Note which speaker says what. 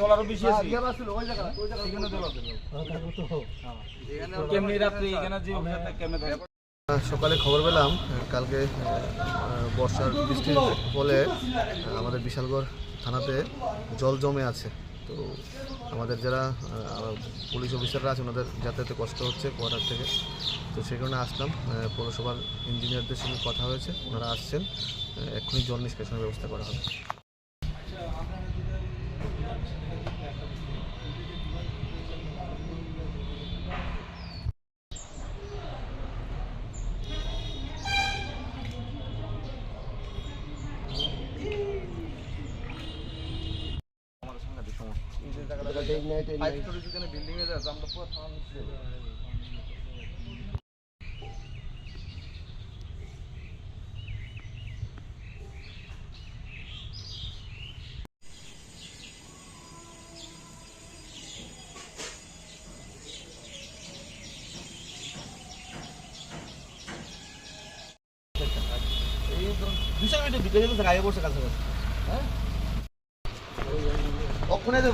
Speaker 1: জলারও বেশি আছে। কেমনি রাত্রে এখানে যে কেমনে থাকে
Speaker 2: সকালে খবর পেলাম কালকে বর্ষার বৃষ্টির ফলে আমাদের বিশালগড় থানাতে জল জমে আছে। তো আমাদের যারা পুলিশ অফিসাররা আছে ওনাদের যাতায়াতে কষ্ট হচ্ছে কোয়ার্টার থেকে। তো সেই কারণে আসলাম পৌরসভার ইঞ্জিনিয়ারদের সঙ্গে কথা হয়েছে ওনারা আসছেন এক্ষুনি জল নিষ্কাশনের ব্যবস্থা করা হবে।
Speaker 3: দুশো মিনিটের ভিতরে গায়ে বসে কাছাকাছি হ্যাঁ? ওখানে তো